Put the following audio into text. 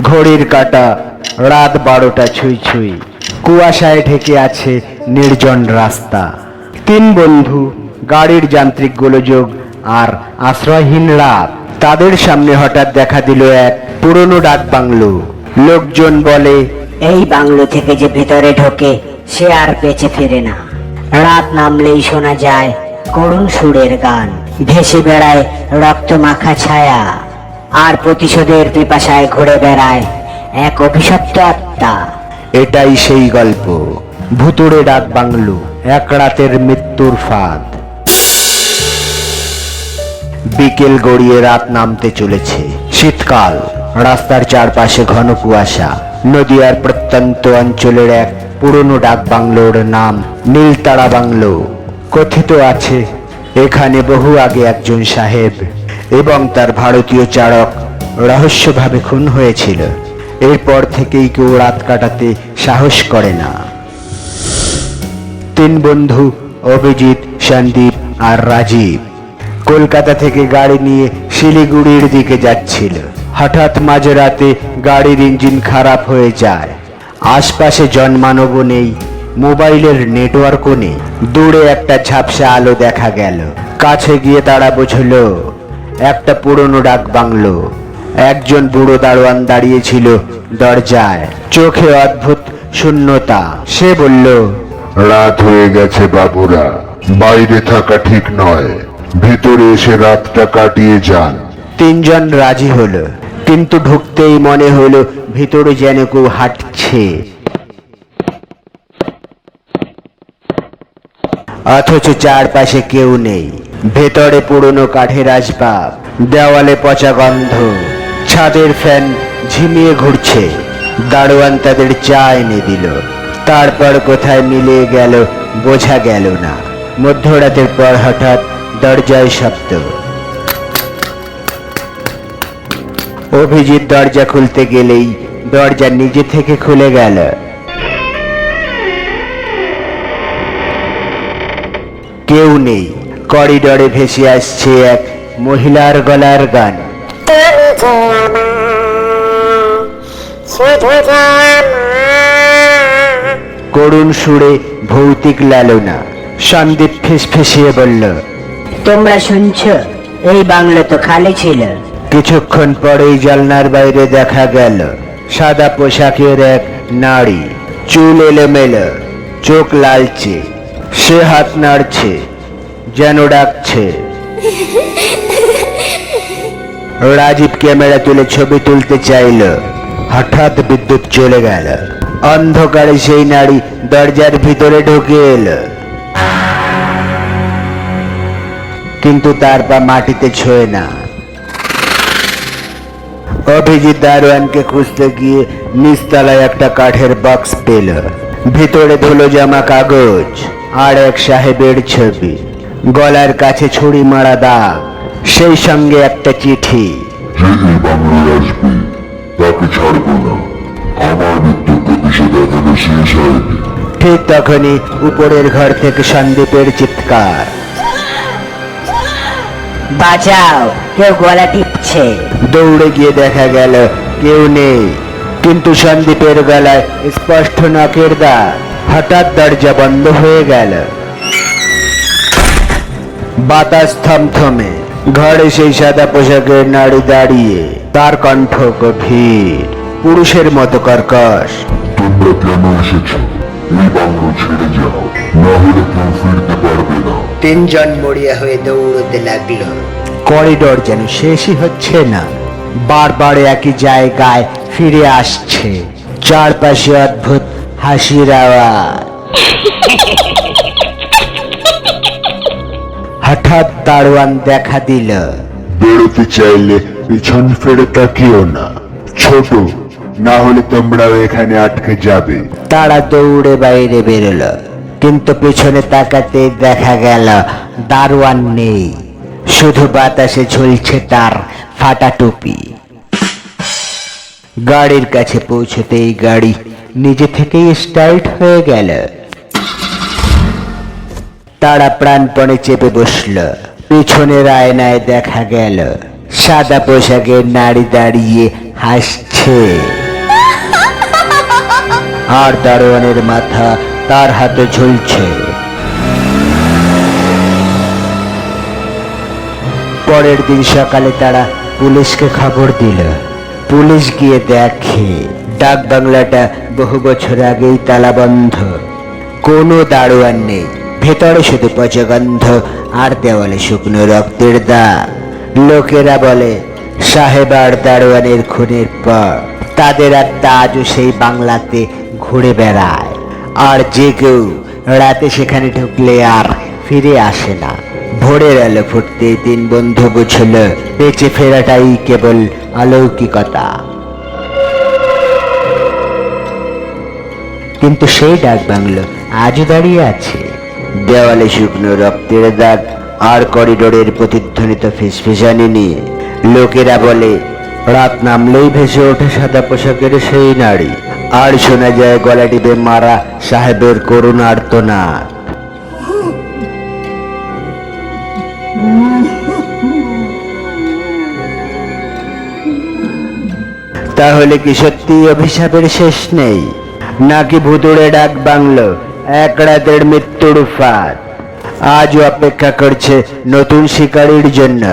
ঘড়ির কাটা, রাত বারোটা ছুঁই ছুঁই। কুয়াশায় ঢেকে আছে নির্জন রাস্তা। তিন বন্ধু, গাড়ির যান্ত্রিক গোলযোগ আর আশ্রয়হীন রাত। তাদের সামনে হঠাৎ দেখা দিল এক পুরনো ডাক বাংলো। লোকজন বলে, এই বাংলো থেকে যে ভেতরে ঢোকে, সে আর বেঁচে ফেরে না। রাত নামলেই শোনা যায় করুণ সুরের গান। ভেসে বেড়ায় রক্ত মাখা ছায়া। আর প্রতিশোধের পিপাসায় ঘুরে বেড়ায় এক অভিশপ্ত আত্মা। এটাই সেই গল্প। ভুতুড়ে ডাক বাংলো, এক রাতের মৃত্যুর ফাঁদ। বিকেল গড়িয়ে রাত নামতে চলেছে। শীতকাল, রাস্তার চারপাশে ঘন কুয়াশা। নদিয়ার প্রত্যন্ত অঞ্চলের এক পুরনো ডাক বাংলোর নাম নীলতারা বাংলো। কথিত আছে, এখানে বহু আগে একজন সাহেব এবং তার ভারতীয় চারক রহস্যভাবে খুন হয়েছিল। এরপর থেকেই কেউ রাত কাটাতে সাহস করে না। তিন বন্ধু, অভিজিৎ, সন্দীপ আর রাজীব, কলকাতা থেকে গাড়ি নিয়ে শিলিগুড়ির দিকে যাচ্ছিল। হঠাৎ মাঝরাতে গাড়ির ইঞ্জিন খারাপ হয়ে যায়। আশপাশে জনমানবও নেই, মোবাইলের নেটওয়ার্কও নেই। দূরে একটা ঝাপসা আলো দেখা গেল। কাছে গিয়ে তারা বুঝল একটা পুরনো ডাক বাংলো। একজন বুড়ো দারোয়ান দাঁড়িয়েছিল দরজায়। চোখে অদ্ভুত শূন্যতা। সে বলল রাত হয়ে গেছে বাবুরা বাইরে থাকা ঠিক নয়। ভেতরে এসে রাতটা কাটিয়ে যান। তিনজন রাজি হলো কিন্তু ঢুকতেই মনে হলো ভিতরে যেন কেউ হাঁটছে। অথচ চারপাশে কেউ নেই। ভেতরে পুরনো কাঠের আসবাব, দেওয়ালে পচা গন্ধ, ছাদের ফ্যান ঝিমিয়ে ঘুরছে। দারোয়ান তাদের চা এনে দিল। তারপর কোথায় মিলিয়ে গেল বোঝা গেল না। মধ্যরাতের পর হঠাৎ দরজায় শব্দ। অভিজিৎ দরজা খুলতে গেলেই দরজা নিজে থেকে খুলে গেল। কেউ নেই। করিডরে ভেসে আসছে এক মহিলার গলার গান। করুণ সুরে ভৌতিক লালনা। সন্দীপ ফিসফিসিয়ে বলল তোমরা শুনছ এই বাংলা তো খালি ছিল। কিছুক্ষণ পরেই জালনার বাইরে দেখা গেল সাদা পোশাকের এক নারী। চুল এলোমেলো চোখ লালচে সে হাত নাড়ছে। যেন ডাকছে। রাজীব ক্যামেরা তুলে ছবি তুলতে চাইল। হঠাৎ বিদ্যুৎ চলে গেল। অন্ধকারে সেই নারী দরজার ভিতরে ঢুকে এলো। কিন্তু তার পা মাটিতে ছোঁয় না। অভিজিৎ দারোয়ানকে খুঁজতে গিয়ে নিচতলায় একটা কাঠের বক্স পেল। ভিতরে ধুলো জামা কাগজ আর এক সাহেবের ছবি। গলার কাছে ছুরি মারা দাগ সেই সঙ্গে একটা চিঠি। যে এই বাংলায় আসবে তাকে ছাড়বো না। আমার মৃত্যু প্রতিশোধ এখনও শেষ হয়নি। ঠিক তখনই উপরের ঘর থেকে সন্দীপের চিৎকার। বাঁচাও কেউ গলা টিপছে। দৌড়ে গিয়ে দেখা গেল কেউ নেই। কিন্তু সন্দীপের গলায় স্পষ্ট নখের দাগ। হঠাৎ দরজা বন্ধ হয়ে গেল। বাতাস থমথমে ঘরে সেই সাদা পোশাকের নারী দাঁড়িয়ে তার কণ্ঠ গভীর পুরুষের মতো কর্কশ। তোমরা কেন এসেছ? এই বাংলো ছেড়ে যাও না হলে কেউ ফিরতে পারবে না। তিনজন মরিয়া হয়ে দৌড়তে লাগল। করিডোর যেন শেষই হচ্ছে না। বারবার একই জায়গায় ফিরে আসছে। চারপাশে অদ্ভুত হাসির আওয়াজ। হঠাৎ দারোয়ান দেখা দিল। বেরোতে চাইলে পিছন ফিরে তাকিও না। ছোট না হলে তোমরাও এখানে আটকে যাবে। তারা দৌড়ে বাইরে বেরোলো কিন্তু পেছনে তাকাতে দেখা গেল দারোয়ান নেই। শুধু বাতাসে ঝুলছে তার ফাটা টুপি। গাড়ির কাছে পৌঁছতেই গাড়ি নিজে থেকেই স্টার্ট হয়ে গেল। তারা প্রাণপণে চেপে বসল। পিছনের আয়নায় দেখা গেল, সাদা পোশাকের নারী দাঁড়িয়ে হাসছে। আর দারোয়ানের মাথা তার হাতে ঝুলছে। পরের দিন সকালে তারা পুলিশকে খবর দিল। পুলিশ গিয়ে দেখে ডাক বাংলাটা বহু বছর আগেই তালাবন্ধ। কোনো দারোয়ান নেই। ভেতরে শুধু পচগন্ধ আর দেওয়ালে শুকনো রক্তের দাগ। লোকেরা বলে সাহেবার দারোয়ানের খুনের পর তাদের আত্মা আজও সেই বাংলাতে ঘুরে বেড়ায়। আর যে কেউ রাতে সেখানে ঢুকলে আর ফিরে আসে না। ভোরের আলো ফুটতে তিন বন্ধু বুঝল, বেঁচে ফেরাটাই কেবল অলৌকিকতা। কিন্তু সেই ডাক বাংলো আজও দাঁড়িয়ে আছে। দেওয়ালে শুকনো রক্তের দাগ আর করিডোরের প্রতিধ্বনিত ফিসফিসানি নিয়ে। লোকেরা বলে, রাত নামলেই ভেসে ওঠে সাদা পোশাকের সেই নারী। আর শোনা যায়, গলা টিপে, মারা সাহেবের করুণ আর্তনাদ তাহলে কি সত্যি অভিশাপের শেষ নেই? নাকি ভুতুড়ে ডাক বাংলো এক রাতের মৃত্যুর ফাঁদ আজও অপেক্ষা করছে নতুন শিকারীর জন্য